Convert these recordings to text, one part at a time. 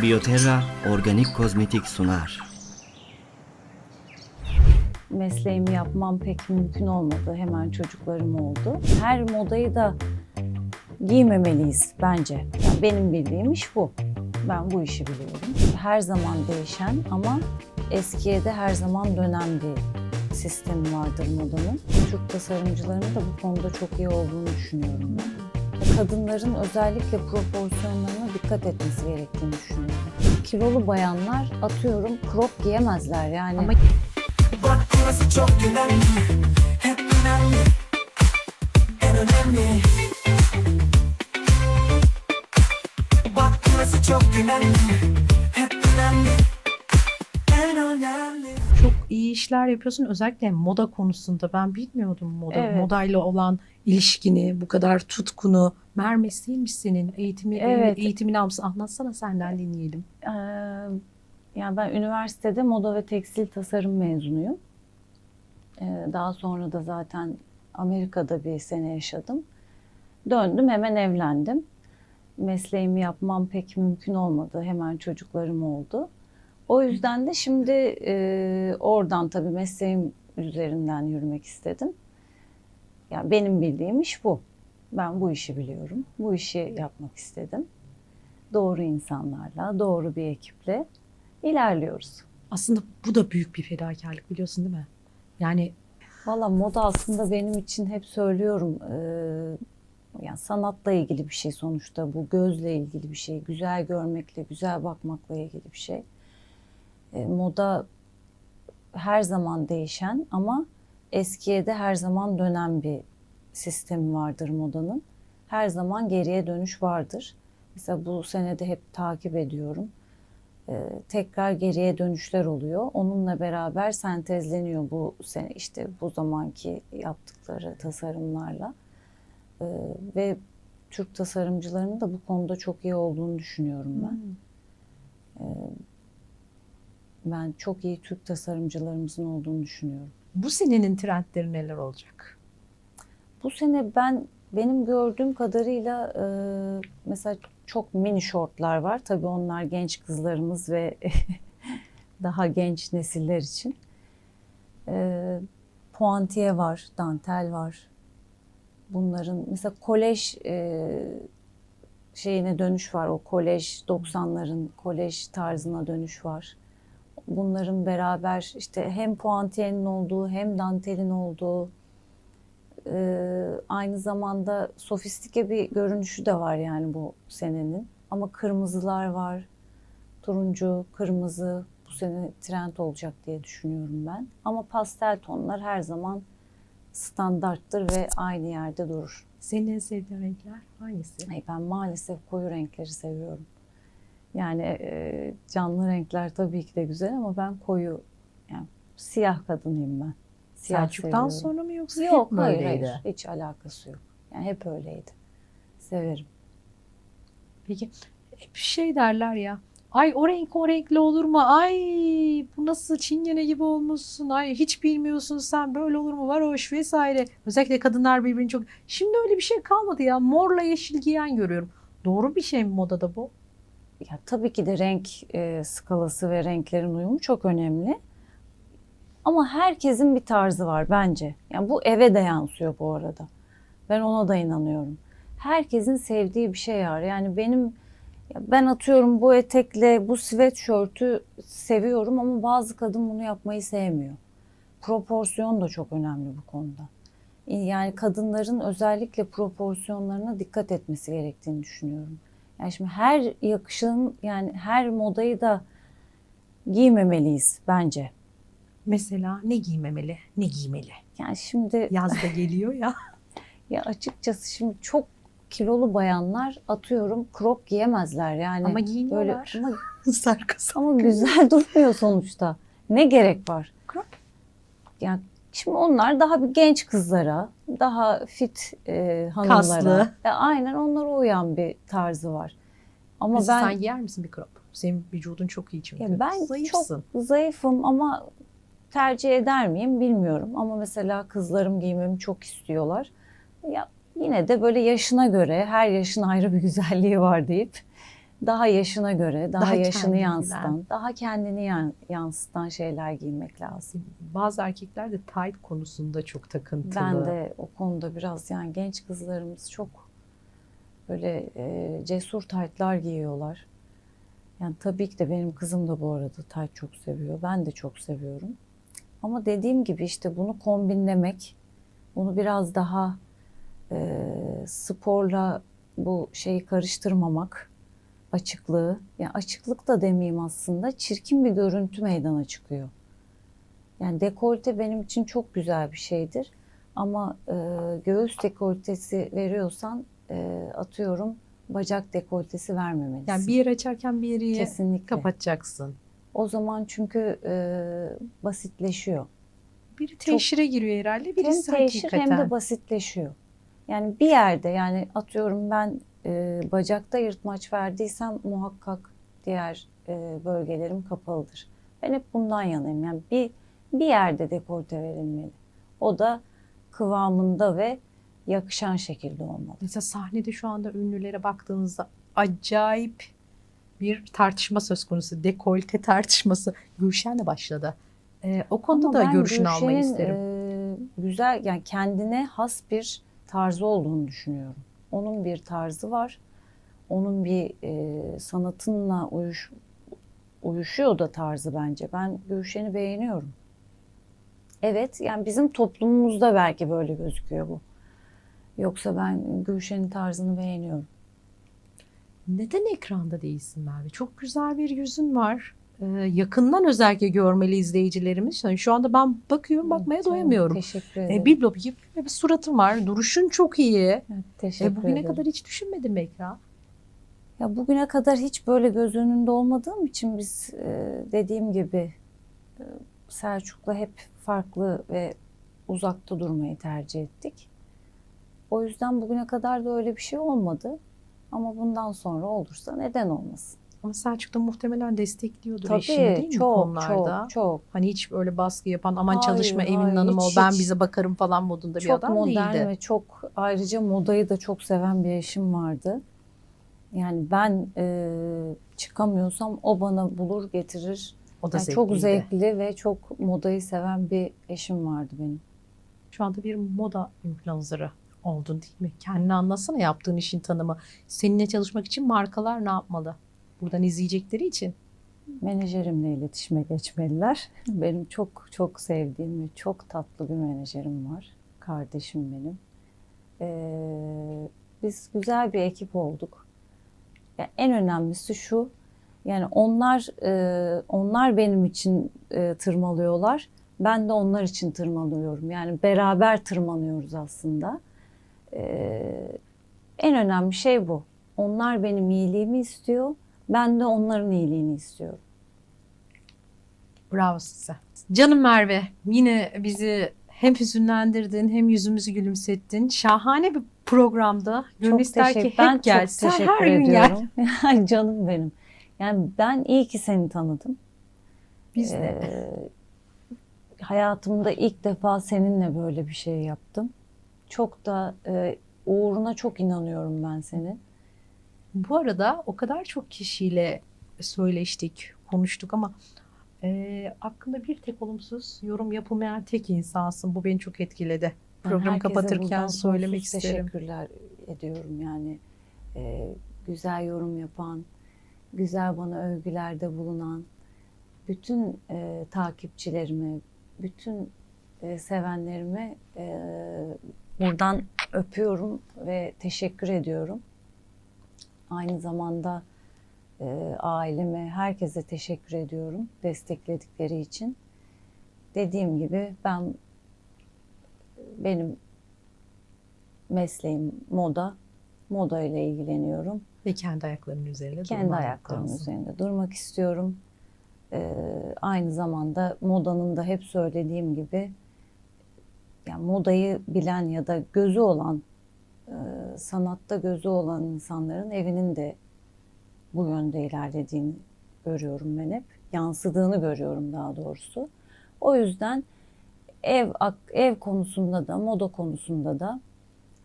Bioterra organik kozmetik sunar. mesleğimi yapmam pek mümkün olmadı. Hemen çocuklarım oldu. Her modayı da giymemeliyiz bence. Yani benim bildiğim iş bu. Ben bu işi biliyorum. Her zaman değişen ama eskiye de her zaman dönen bir sistemi vardır modanın. Türk tasarımcılarının da bu konuda çok iyi olduğunu düşünüyorum ben. Kadınların özellikle proporsiyonlarına dikkat etmesi gerektiğini düşünüyorum. Kilolu bayanlar atıyorum crop giyemezler yani. Ama Bak burası çok önemli Hep önemli En önemli Bak burası çok önemli işler yapıyorsun özellikle moda konusunda. Ben bilmiyordum moda, Evet. modayla olan ilişkini, bu kadar tutkunu. Mer mesleğiymiş senin. Eğitimi, Evet. eğitimini almışsın. Anlatsana senden dinleyelim. Ee, yani ben üniversitede moda ve tekstil tasarım mezunuyum. Ee, daha sonra da zaten Amerika'da bir sene yaşadım. Döndüm hemen evlendim. Mesleğimi yapmam pek mümkün olmadı. Hemen çocuklarım oldu. O yüzden de şimdi e, oradan tabii mesleğim üzerinden yürümek istedim. Yani benim bildiğim iş bu. Ben bu işi biliyorum. Bu işi yapmak istedim doğru insanlarla, doğru bir ekiple ilerliyoruz. Aslında bu da büyük bir fedakarlık biliyorsun değil mi? Yani Valla moda aslında benim için hep söylüyorum. eee, yani sanatla ilgili bir şey sonuçta. Bu gözle ilgili bir şey. Güzel görmekle, güzel bakmakla ilgili bir şey. E, moda her zaman değişen ama eskiye de her zaman dönen bir sistemi vardır modanın. Her zaman geriye dönüş vardır. Mesela bu senede hep takip ediyorum. Ee, tekrar geriye dönüşler oluyor. Onunla beraber sentezleniyor bu sene işte bu zamanki yaptıkları tasarımlarla. Ee, ve Türk tasarımcılarının da bu konuda çok iyi olduğunu düşünüyorum ben. Ben çok iyi Türk tasarımcılarımızın olduğunu düşünüyorum. bu senenin trendleri neler olacak? Bu sene ben benim gördüğüm kadarıyla e, mesela çok mini şortlar var. Tabii onlar genç kızlarımız ve daha genç nesiller için. E, puantiye var, dantel var. Bunların mesela kolej e, şeyine dönüş var. O kolej 90'ların kolej tarzına dönüş var. Bunların beraber işte hem puantiyenin olduğu hem dantelin olduğu ee, aynı zamanda sofistike bir görünüşü de var yani bu senenin. Ama kırmızılar var. Turuncu, kırmızı bu sene trend olacak diye düşünüyorum ben. Ama pastel tonlar her zaman standarttır ve aynı yerde durur. Senin en sevdiğin renkler hangisi? Ay, Ben maalesef koyu renkleri seviyorum. Yani e, canlı renkler tabii ki de güzel ama ben koyu, yani siyah kadınıyım ben. Siyah Selçuk'tan seviyorum. sonra mı yoksa Yok hep mi hayır, öyleydi? hayır hiç alakası yok. Yani hep öyleydi. Severim. Peki hep şey derler ya. Ay o renk o renkli olur mu? Ay bu nasıl çingene gibi olmuşsun? Ay hiç bilmiyorsun sen böyle olur mu? Var hoş vesaire. Özellikle kadınlar birbirini çok... Şimdi öyle bir şey kalmadı ya. Morla yeşil giyen görüyorum. Doğru bir şey mi modada bu? Ya tabii ki de renk e, skalası ve renklerin uyumu çok önemli. Ama herkesin bir tarzı var bence. Yani bu eve de yansıyor bu arada. Ben ona da inanıyorum. Herkesin sevdiği bir şey var. Yani benim ben atıyorum bu etekle bu sweatshirt'ü seviyorum ama bazı kadın bunu yapmayı sevmiyor. Proporsiyon da çok önemli bu konuda. Yani kadınların özellikle proporsiyonlarına dikkat etmesi gerektiğini düşünüyorum. Yani şimdi her yakışığın yani her modayı da giymemeliyiz bence. Mesela ne giymemeli, ne giymeli? Yani şimdi Yaz da geliyor ya. ya açıkçası şimdi çok kilolu bayanlar atıyorum crop giyemezler yani. Ama böyle giyiniyorlar. ama, Sarkası. ama güzel durmuyor sonuçta. Ne gerek var? Crop? Yani şimdi onlar daha bir genç kızlara, daha fit e, hanımlara. Kaslı. E, aynen onlara uyan bir tarzı var. Ama Mesela ben sen giyer misin bir crop? Senin vücudun çok iyi çünkü. Ya ben Zayıfsın. çok zayıfım ama tercih eder miyim bilmiyorum. Ama mesela kızlarım giymemi çok istiyorlar. Ya yine de böyle yaşına göre her yaşın ayrı bir güzelliği var deyip daha yaşına göre, daha, Daha yaşını yansıtan, daha kendini yan- yansıtan şeyler giymek lazım. Bazı erkekler de tight konusunda çok takıntılı. Ben de o konuda biraz yani genç kızlarımız çok böyle e, cesur taytlar giyiyorlar. Yani tabii ki de benim kızım da bu arada tayt çok seviyor. Ben de çok seviyorum. Ama dediğim gibi işte bunu kombinlemek, bunu biraz daha e, sporla bu şeyi karıştırmamak, açıklığı, yani açıklık da demeyeyim aslında, çirkin bir görüntü meydana çıkıyor. Yani dekolte benim için çok güzel bir şeydir. Ama e, göğüs dekoltesi veriyorsan e, atıyorum bacak dekoltesi vermemelisin. Yani bir yer açarken bir yeri Kesinlikle. kapatacaksın. O zaman çünkü e, basitleşiyor. Biri teşhire giriyor herhalde, Hem birisi teşhir hakikaten. hem de basitleşiyor. Yani bir yerde yani atıyorum ben e, bacakta yırtmaç verdiysem muhakkak diğer e, bölgelerim kapalıdır. Ben hep bundan yanayım. Yani bir bir yerde dekolte verilmeli. O da kıvamında ve yakışan şekilde olmalı. Mesela sahnede şu anda ünlülere baktığınızda acayip bir tartışma söz konusu. Dekolte tartışması. Gülşen'le başladı. Ee, o konuda Ama da görüşünü almayı isterim. e, güzel yani kendine has bir tarzı olduğunu düşünüyorum. Onun bir tarzı var. Onun bir e, sanatınla uyuş, uyuşuyor da tarzı bence. Ben Gülşen'i beğeniyorum. Evet yani bizim toplumumuzda belki böyle gözüküyor bu. Yoksa ben Gülşen'in tarzını beğeniyorum. Neden ekranda değilsin Merve? Çok güzel bir yüzün var. Yakından özellikle görmeli izleyicilerimiz. Yani şu anda ben bakıyorum bakmaya Canım, doyamıyorum. Teşekkür ederim. E, biblo gibi bir suratın var. Duruşun çok iyi. Evet, teşekkür E, bugüne ederim. kadar hiç düşünmedim ekran. Ya bugüne kadar hiç böyle göz önünde olmadığım için biz dediğim gibi Selçuk'la hep farklı ve uzakta durmayı tercih ettik. O yüzden bugüne kadar da öyle bir şey olmadı. Ama bundan sonra olursa neden olmasın? Ama Selçuk da muhtemelen destekliyordur Tabii eşini değil mi çok konularda? çok çok Hani hiç böyle baskı yapan aman Hayır, çalışma hayır, hanımı ol hiç, ben bize bakarım falan modunda bir çok adam modern değildi. ve çok ayrıca modayı da çok seven bir eşim vardı. Yani ben e, çıkamıyorsam o bana bulur getirir. O da Yani çok zevkli ve çok modayı seven bir eşim vardı benim. Şu anda bir moda influencer'ı oldun değil mi? Kendini anlatsana yaptığın işin tanımı. Seninle çalışmak için markalar ne yapmalı? Buradan izleyecekleri için. Menajerimle iletişime geçmeliler. Benim çok çok sevdiğim ve çok tatlı bir menajerim var. Kardeşim benim. Ee, biz güzel bir ekip olduk. Yani en önemlisi şu. Yani onlar e, onlar benim için e, tırmalıyorlar. Ben de onlar için tırmalıyorum. Yani beraber tırmanıyoruz aslında. Ee, en önemli şey bu. Onlar benim iyiliğimi istiyor. Ben de onların iyiliğini istiyorum. Bravo size. Canım Merve yine bizi hem hüzünlendirdin hem yüzümüzü gülümsettin. Şahane bir programda. Gönül Çok ister ki teşekkür, hep gel. çok Sen teşekkür her gün gel. ediyorum. Ay canım benim. Yani ben iyi ki seni tanıdım. Biz de. Ee, hayatımda ilk defa seninle böyle bir şey yaptım. Çok da e, uğruna çok inanıyorum ben senin. Bu arada o kadar çok kişiyle söyleştik, konuştuk ama e, hakkında bir tek olumsuz yorum yapılmayan tek insansın. Bu beni çok etkiledi. Herkese kapatırken söylemek isterim. Teşekkürler ediyorum yani. Ee, güzel yorum yapan, güzel bana övgülerde bulunan, bütün e, takipçilerime, bütün e, sevenlerime e, buradan öpüyorum ve teşekkür ediyorum. Aynı zamanda e, aileme, herkese teşekkür ediyorum destekledikleri için. Dediğim gibi ben benim mesleğim moda. Moda ile ilgileniyorum. Ve kendi ayaklarının üzerinde Kendi durman ayaklarımın lazım. üzerinde durmak istiyorum. Ee, aynı zamanda modanın da hep söylediğim gibi yani modayı bilen ya da gözü olan e, sanatta gözü olan insanların evinin de bu yönde ilerlediğini görüyorum ben hep. Yansıdığını görüyorum daha doğrusu. O yüzden ev ev konusunda da moda konusunda da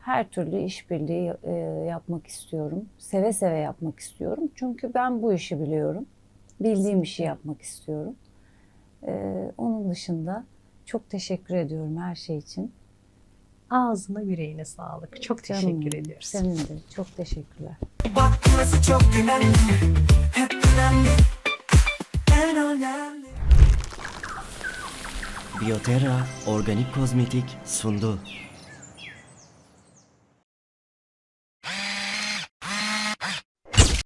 her türlü işbirliği e, yapmak istiyorum. Seve seve yapmak istiyorum. Çünkü ben bu işi biliyorum. Bildiğim işi yapmak istiyorum. E, onun dışında çok teşekkür ediyorum her şey için. Ağzına yüreğine sağlık. Çok teşekkür Canım, ediyoruz. Senin de çok teşekkürler. Bak burası çok önemli Hep önemli En önemli Bioterra Organik Kozmetik sundu.